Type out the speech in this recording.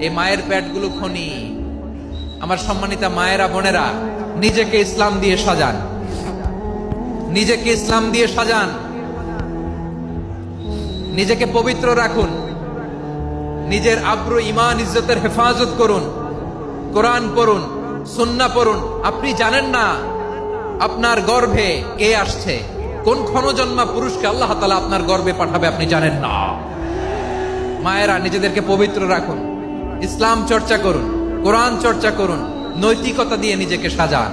এই মায়ের পেটগুলো খনি। আমার সম্মানিতা মায়েরা, বোনেরা, নিজেকে ইসলাম দিয়ে সাজান। নিজেকে ইসলাম দিয়ে সাজান। নিজেকে পবিত্র রাখুন। নিজের আব্রু ইমান ইজ্জতের হেফাজত করুন। কোরআন পড়ুন, সুন্না পড়ুন। আপনি জানেন না আপনার গর্ভে কে আসছে? কোন ক্ষণজন্মা পুরুষকে আল্লাহ তালা আপনার গর্বে পাঠাবে আপনি জানেন না। মায়েরা, নিজেদেরকে পবিত্র রাখুন। ইসলাম চর্চা করুন কোরআন চর্চা করুন নৈতিকতা দিয়ে নিজেকে সাজান।